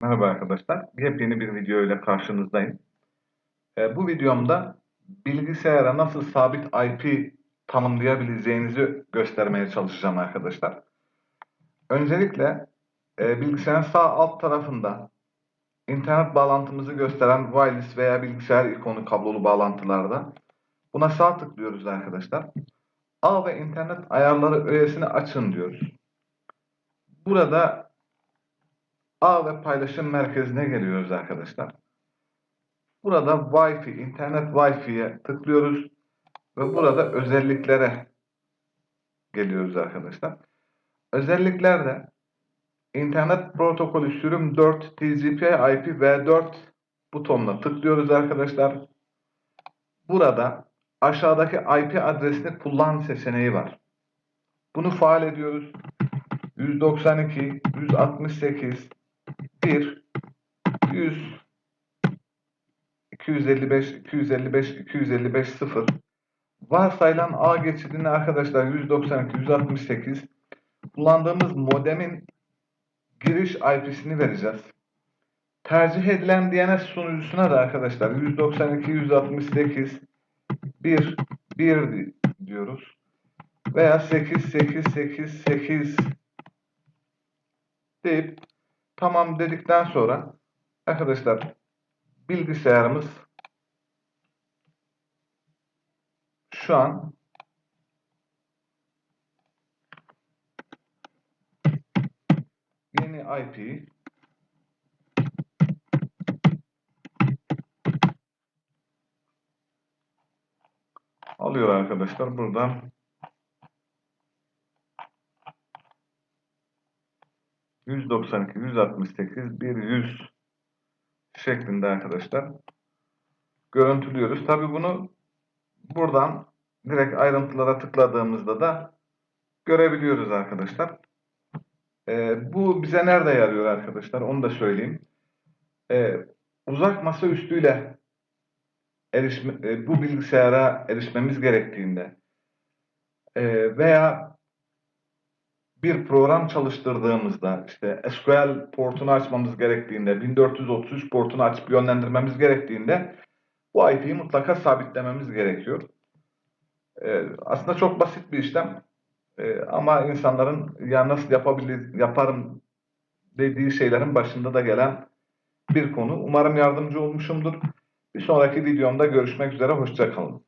Merhaba arkadaşlar. Yepyeni bir video ile karşınızdayım. Ee, bu videomda bilgisayara nasıl sabit IP tanımlayabileceğinizi göstermeye çalışacağım arkadaşlar. Öncelikle e, bilgisayarın sağ alt tarafında internet bağlantımızı gösteren wireless veya bilgisayar ikonu kablolu bağlantılarda buna sağ tıklıyoruz arkadaşlar. Ağ ve internet ayarları öğesini açın diyoruz. Burada ağ ve paylaşım merkezine geliyoruz arkadaşlar. Burada Wi-Fi, internet Wi-Fi'ye tıklıyoruz ve burada özelliklere geliyoruz arkadaşlar. Özelliklerde internet protokolü sürüm 4 TCP/IP v4 butonuna tıklıyoruz arkadaşlar. Burada aşağıdaki IP adresini kullan seçeneği var. Bunu faal ediyoruz. 192, 168, 1, 100, 255, 255, 255, 0. Varsayılan ağ geçidini arkadaşlar 192, 168. Kullandığımız modemin giriş IP'sini vereceğiz. Tercih edilen DNS sunucusuna da arkadaşlar 192, 168, 1, 1 diyoruz. Veya 8, 8, 8, 8 deyip tamam dedikten sonra arkadaşlar bilgisayarımız şu an yeni IP alıyor arkadaşlar. Buradan 192, 168, 100 şeklinde arkadaşlar görüntülüyoruz. Tabi bunu buradan direkt ayrıntılara tıkladığımızda da görebiliyoruz arkadaşlar. Ee, bu bize nerede yarıyor arkadaşlar onu da söyleyeyim. Ee, uzak masa üstüyle erişme, e, bu bilgisayara erişmemiz gerektiğinde e, veya bir program çalıştırdığımızda işte SQL portunu açmamız gerektiğinde 1433 portunu açıp yönlendirmemiz gerektiğinde bu IP'yi mutlaka sabitlememiz gerekiyor. Ee, aslında çok basit bir işlem ee, ama insanların ya nasıl yapabilir, yaparım dediği şeylerin başında da gelen bir konu. Umarım yardımcı olmuşumdur. Bir sonraki videomda görüşmek üzere. Hoşçakalın.